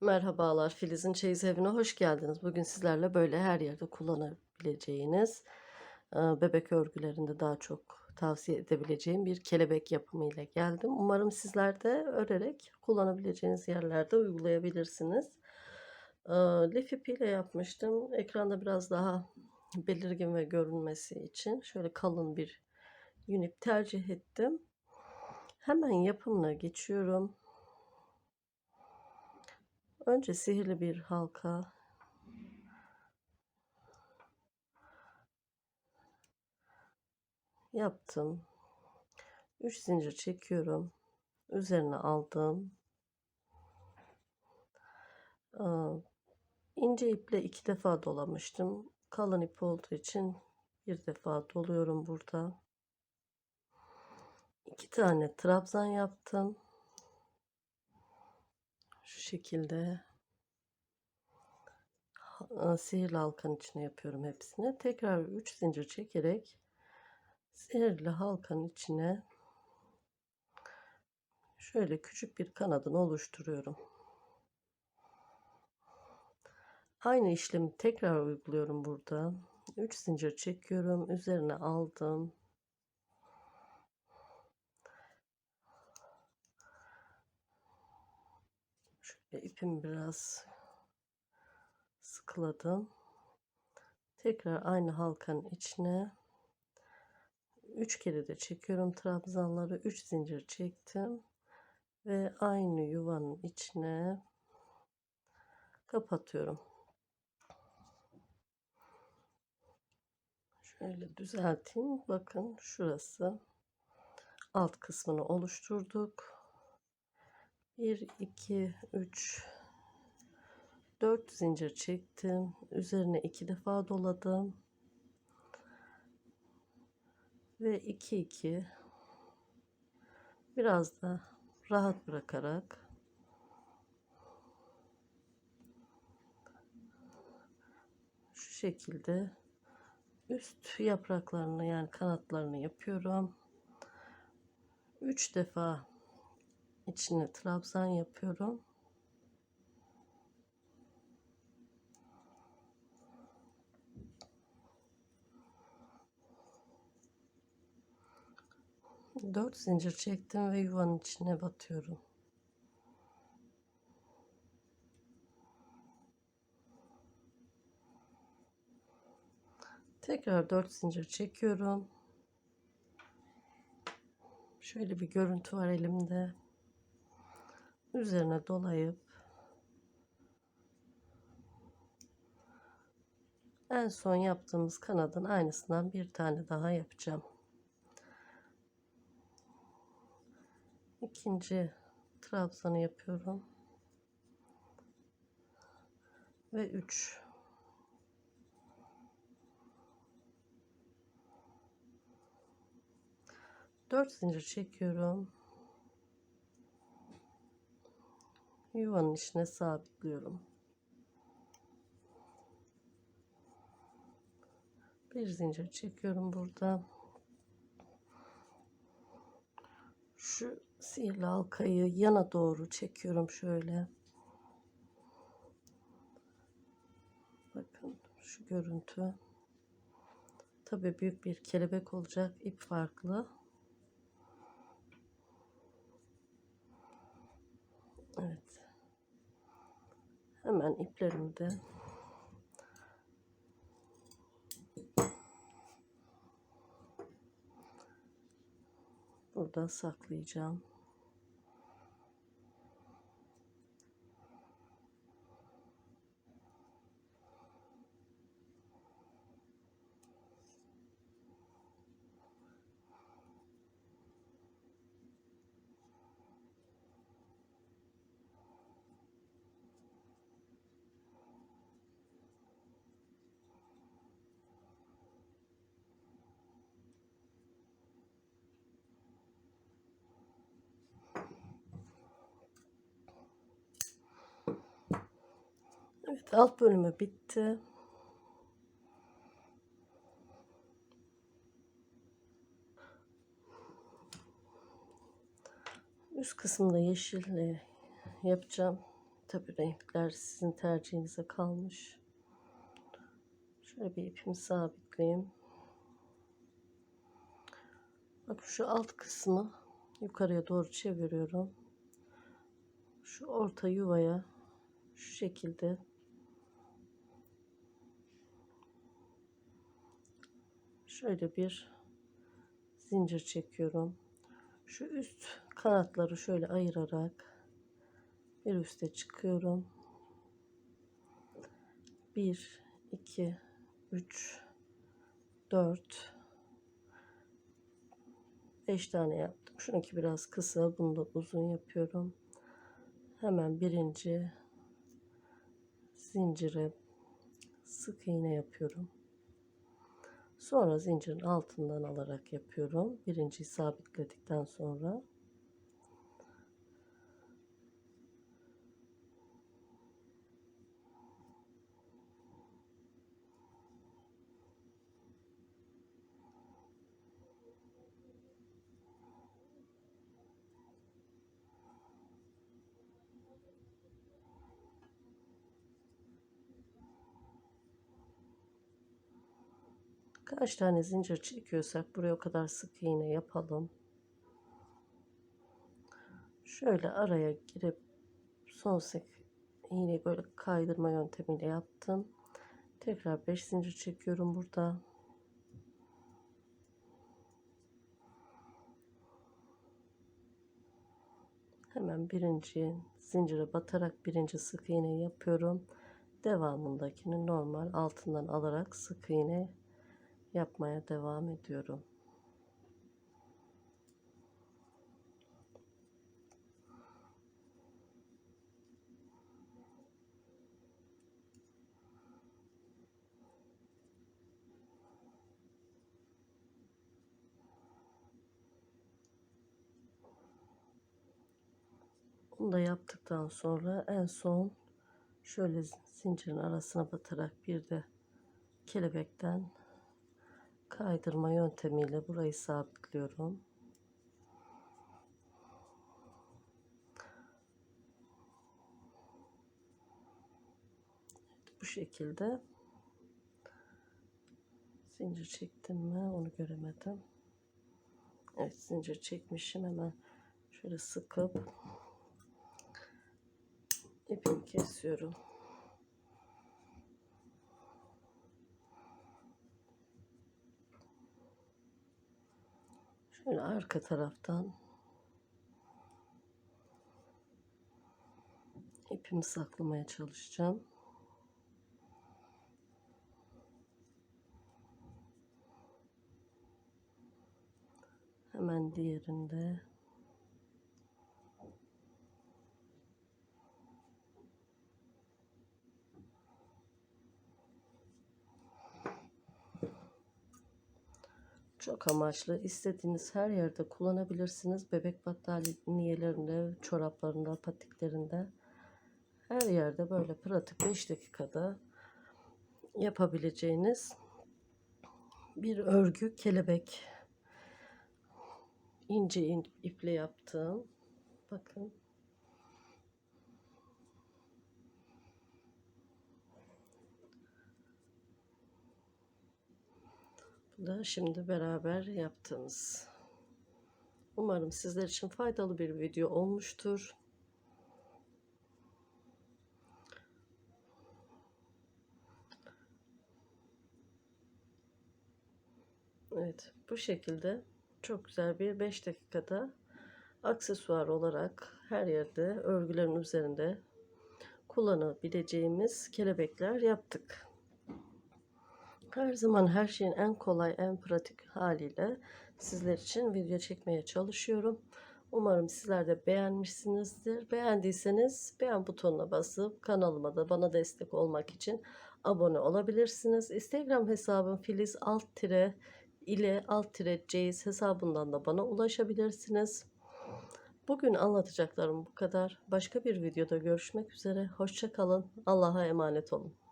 Merhabalar, Filiz'in Çeyiz Evi'ne hoş geldiniz. Bugün sizlerle böyle her yerde kullanabileceğiniz, eee, bebek örgülerinde daha çok tavsiye edebileceğim bir kelebek yapımı ile geldim. Umarım sizler de örerek kullanabileceğiniz yerlerde uygulayabilirsiniz. Eee, lif ipiyle yapmıştım. Ekranda biraz daha belirgin ve görünmesi için şöyle kalın bir yün ip tercih ettim. Hemen yapımına geçiyorum. Önce sihirli bir halka yaptım. 3 zincir çekiyorum. Üzerine aldım. Aa, ince iple iki defa dolamıştım. Kalın ip olduğu için bir defa doluyorum burada. İki tane trabzan yaptım. Şekilde sihirli halkanın içine yapıyorum hepsini. Tekrar 3 zincir çekerek sihirli halkanın içine şöyle küçük bir kanadını oluşturuyorum. Aynı işlemi tekrar uyguluyorum burada. 3 zincir çekiyorum. Üzerine aldım. Şöyle ipimi biraz sıkıladım. Tekrar aynı halkanın içine 3 kere de çekiyorum trabzanları. 3 zincir çektim ve aynı yuvanın içine kapatıyorum. Şöyle düzelteyim. Bakın şurası. Alt kısmını oluşturduk. 1 2 3 4 zincir çektim. Üzerine 2 defa doladım. Ve 2 2 biraz da rahat bırakarak şu şekilde üst yapraklarını yani kanatlarını yapıyorum. 3 defa içine trabzan yapıyorum. Dört zincir çektim ve yuvanın içine batıyorum. Tekrar 4 zincir çekiyorum. Şöyle bir görüntü var elimde. Üzerine dolayıp en son yaptığımız kanadın aynısından bir tane daha yapacağım. İkinci trabzanı yapıyorum. Ve 3 4 zincir çekiyorum. Yuvanın içine sabitliyorum. Bir zincir çekiyorum burada. Şu sihirli halkayı yana doğru çekiyorum şöyle. Bakın şu görüntü. Tabii büyük bir kelebek olacak. ip farklı. Evet. Hemen iplerimi de burada saklayacağım. Alt bölümü bitti. Üst kısımda yeşille yapacağım. Tabii renkler sizin tercihinize kalmış. Şöyle bir ipimi sabitleyeyim. Bak şu alt kısmı yukarıya doğru çeviriyorum. Şu orta yuvaya şu şekilde şöyle bir zincir çekiyorum. Şu üst kanatları şöyle ayırarak bir üste çıkıyorum. 1 2 3 4 5 tane yaptım. Şununki biraz kısa, bunu da uzun yapıyorum. Hemen birinci zincire sık iğne yapıyorum. Sonra zincirin altından alarak yapıyorum. Birinciyi sabitledikten sonra Kaç tane zincir çekiyorsak buraya o kadar sık iğne yapalım. Şöyle araya girip son sık iğneyi böyle kaydırma yöntemiyle yaptım. Tekrar 5 zincir çekiyorum burada. Hemen birinci zincire batarak birinci sık iğne yapıyorum. Devamındakini normal altından alarak sık iğne yapmaya devam ediyorum. Bunu da yaptıktan sonra en son şöyle zincirin arasına batarak bir de kelebekten kaydırma yöntemiyle burayı sabitliyorum. Bu şekilde zincir çektim mi onu göremedim. Evet zincir çekmişim hemen şöyle sıkıp ipimi kesiyorum. Şöyle arka taraftan ipimi saklamaya çalışacağım. Hemen diğerinde Çok amaçlı. istediğiniz her yerde kullanabilirsiniz. Bebek battaniyelerinde, çoraplarında, patiklerinde. Her yerde böyle pratik 5 dakikada yapabileceğiniz bir örgü kelebek. ince iple yaptığım. Bakın. Da şimdi beraber yaptığımız. Umarım sizler için faydalı bir video olmuştur. Evet bu şekilde çok güzel bir 5 dakikada aksesuar olarak her yerde örgülerin üzerinde kullanabileceğimiz kelebekler yaptık. Her zaman her şeyin en kolay, en pratik haliyle sizler için video çekmeye çalışıyorum. Umarım sizler de beğenmişsinizdir. Beğendiyseniz beğen butonuna basıp kanalıma da bana destek olmak için abone olabilirsiniz. Instagram hesabım filiz alt tire ile alt tire ceyiz hesabından da bana ulaşabilirsiniz. Bugün anlatacaklarım bu kadar. Başka bir videoda görüşmek üzere. Hoşçakalın. Allah'a emanet olun.